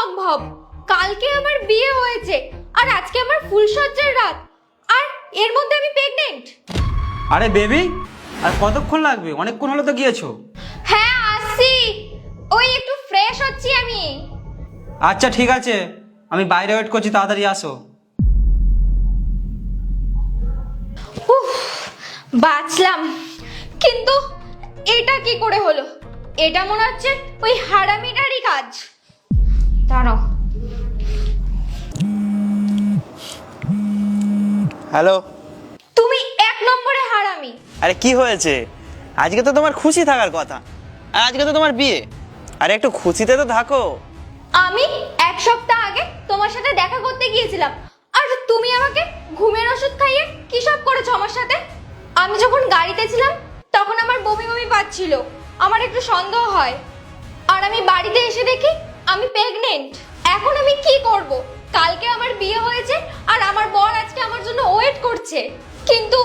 সম্ভব। কালকে আমার বিয়ে হয়েছে আর আজকে আমার ফুলসজ্জার রাত। আর এর মধ্যে আমি প্রেগনেন্ট আরে বেবি আর কতক্ষণ লাগবে? অনেকক্ষণ হলো তো গিয়েছো। হ্যাঁ আসছি। ওই একটু ফ্রেশ হচ্ছি আমি। আচ্ছা ঠিক আছে। আমি বাইরে ওয়েট করছি তাড়াতাড়ি আসো। বাঁচলাম। কিন্তু এটা কি করে হলো? এটা মনে হচ্ছে ওই হারামিটারই কাজ। দাঁড়াও। হ্যালো। তুমি এক নম্বরে হারামি। আরে কি হয়েছে? আজকে তো তোমার খুশি থাকার কথা। আর আজকে তো তোমার বিয়ে। আরে একটু খুশিতে তো থাকো। আমি এক সপ্তাহ আগে তোমার সাথে দেখা করতে গিয়েছিলাম। আর তুমি আমাকে ঘুমের ওষুধ খাইয়ে কি সব করেছ আমার সাথে? আমি যখন গাড়িতে ছিলাম তখন আমার বমি বমি পাচ্ছিল। আমার একটু সন্দেহ হয়। আর আমি বাড়িতে এসে আমি প্রেগনেন্ট এখন আমি কি করব? কালকে আমার বিয়ে হয়েছে আর আমার বর আজকে আমার জন্য ওয়েট করছে। কিন্তু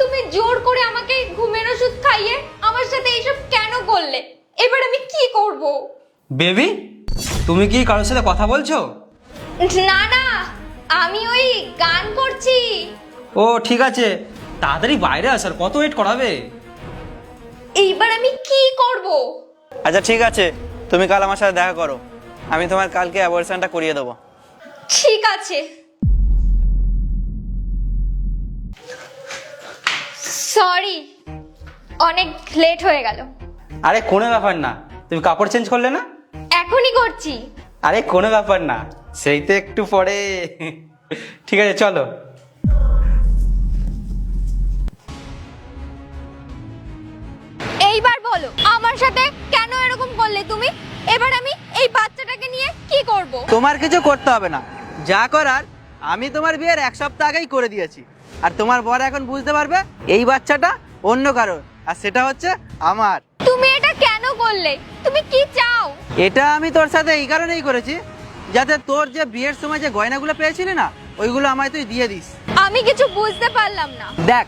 তুমি জোর করে আমাকে ঘুমের ওষুধ খাইয়ে আমার সাথে এইসব কেন করলে? এবার আমি কি করব? বেবি তুমি কি কারোর সাথে কথা বলছো? না না আমি ওই গান করছি। ও ঠিক আছে। তাড়াতাড়ি বাইরে আসার কত ওয়েট করাবে? এইবার আমি কি করব? আচ্ছা ঠিক আছে। তুমি কাল আমার সাথে দেখা করো। আমি তোমার কালকে অ্যাবর্শনটা করিয়ে দেবো। ঠিক আছে। সরি অনেক লেট হয়ে গেল। আরে কোনো ব্যাপার না। তুমি কাপড় চেঞ্জ করলে না? এখনই করছি। আরে কোনো ব্যাপার না। সেই তো একটু পরে। ঠিক আছে চলো। এইবার বলো আমার সাথে কেন এরকম করলে তুমি? এবার আমি এই বাচ্চাটাকে তোমার কিছু করতে হবে না। যা করার আমি তোমার বিয়ের এক সপ্তাহ আগেই করে দিয়েছি। আর তোমার বর এখন বুঝতে পারবে এই বাচ্চাটা অন্য কারোর আর সেটা হচ্ছে আমার। তুমি এটা কেন করলে? তুমি কি চাও? এটা আমি তোর সাথে এই কারণেই করেছি যাতে তোর যে বিয়ের সময় যে গয়নাগুলো পেয়েছিলি না ওইগুলো আমায় তুই দিয়ে দিস। আমি কিছু বুঝতে পারলাম না। দেখ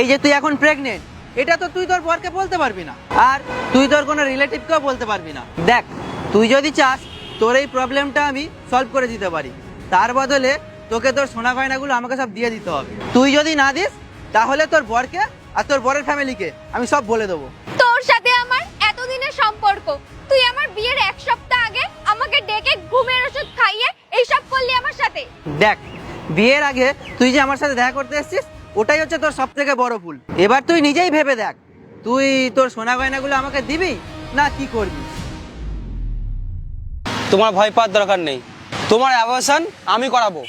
এই যে তুই এখন প্রেগনেন্ট এটা তো তুই তোর বরকে বলতে পারবি না। আর তুই তোর কোনো রিলেটিভকেও বলতে পারবি না। দেখ তুই যদি চাস তোর এই প্রবলেমটা আমি সলভ করে দিতে পারি। তার বদলে তোকে তোর সোনা গয়নাগুলো আমাকে সব দিয়ে দিতে হবে। তুই যদি না দিস তাহলে তোর বরকে আর তোর বরের ফ্যামিলিকে আমি সব বলে দেবো। তোর সাথে আমার এতদিনের সম্পর্ক। তুই আমার বিয়ের এক সপ্তাহ আগে আমাকে ডেকে ঘুমের ওষুধ খাইয়ে এইসব করলি আমার সাথে। দেখ বিয়ের আগে তুই যে আমার সাথে দেখা করতে এসেছিস ওটাই হচ্ছে তোর সব থেকে বড় ভুল। এবার তুই নিজেই ভেবে দেখ তুই তোর সোনা গয়নাগুলো আমাকে দিবি না কি করবি? তোমার ভয় পাওয়ার দরকার নেই। তোমার অ্যাবর্শন আমি করাবো।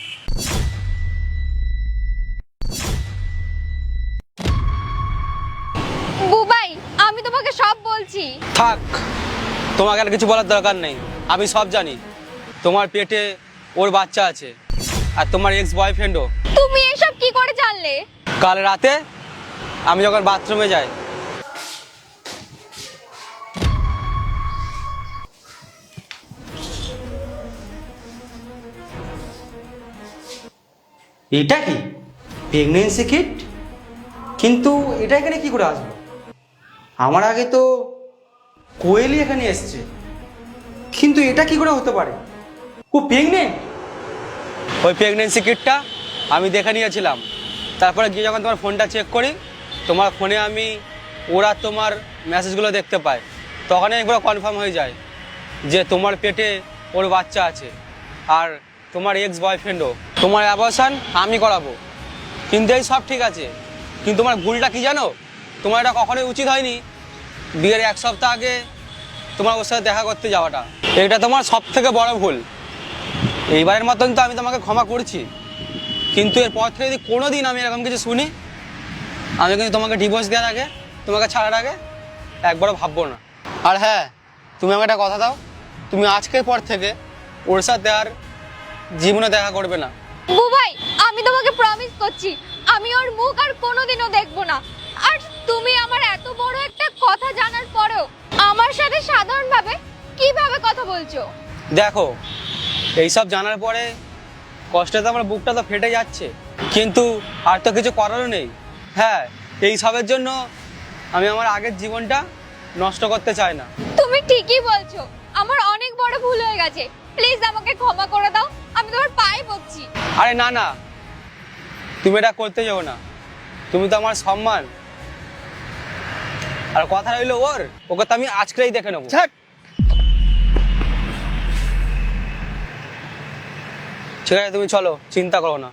বুবাই আমি তোমাকে সব বলছি। থাক তোমাকে আর কিছু বলার দরকার নেই। আমি সব জানি। তোমার পেটে ওর বাচ্চা আছে আর তোমার এক্স বয়ফ্রেন্ডও তুমি এসব কি করে জানলে? কাল রাতে আমি যখন বাথরুমে যাই এটা কি? প্রেগনেন্সি কিট কিন্তু এটা এখানে কি করে আসলো আমার আগে তো কোয়েলি এখানে এসছে। কিন্তু এটা কি করে হতে পারে? ও প্রেগনেন্ট ওই প্রেগনেন্সি কিটটা আমি দেখে নিয়েছিলাম। তারপরে গিয়ে যখন তোমার ফোনটা চেক করি, তোমার ফোনে আমি ওরা তোমার মেসেজগুলো দেখতে পাই তখনই একবার কনফার্ম হয়ে যায় যে তোমার পেটে ওর বাচ্চা আছে। আর তোমার এক্স বয়ফ্রেন্ডও তোমার অ্যাবর্শন আমি করাবো। কিন্তু এই সব ঠিক আছে। কিন্তু তোমার ভুলটা কি জানো? তোমার এটা কখনোই উচিত হয়নি। বিয়ের এক সপ্তাহ আগে তোমার ওর সাথে দেখা করতে যাওয়াটা। এটা তোমার সব থেকে বড় ভুল। এইবারের মতন তো আমি তোমাকে ক্ষমা করছি। কিন্তু এরপর থেকে যদি কোনো দিন আমি এরকম কিছু শুনি, আমি কিন্তু তোমাকে ডিভোর্স দেওয়ার আগে, তোমাকে ছাড়ার আগে একবারও ভাববো না। আর হ্যাঁ তুমি আমাকে একটা কথা দাও। তুমি আজকের পর থেকে ওর সাথে আর জীবনে দেখা করবে না। বুবাই আমি তোমাকে প্রমিস করছি আমি ওর মুখ আর কোনোদিনও দেখব না। আর তুমি আমার এত বড় একটা কথা জানার পরেও আমার সাথে সাধারণভাবে কীভাবে কথা বলছো? দেখো এইসব জানার পরে কষ্টে তো আমার বুকটা তো ফেটে যাচ্ছে। কিন্তু আর তো কিছু করারও নেই। হ্যাঁ এইসবের জন্য আমি আমার আগের জীবনটা নষ্ট করতে চাই না। তুমি ঠিকই বলছো আমার অনেক বড় ভুল হয়ে গেছে। প্লিজ আমাকে ক্ষমা করে দাও আমি তোমার পায়ে পড়ছি। আরে না না। তুমি এটা করতে যাও না। তুমি তো আমার সম্মান। আর কথা রইল ওর ওকে তো আমি আজকেই দেখে নেব। ছাট ঠিক আছে তুমি চলো চিন্তা করো না।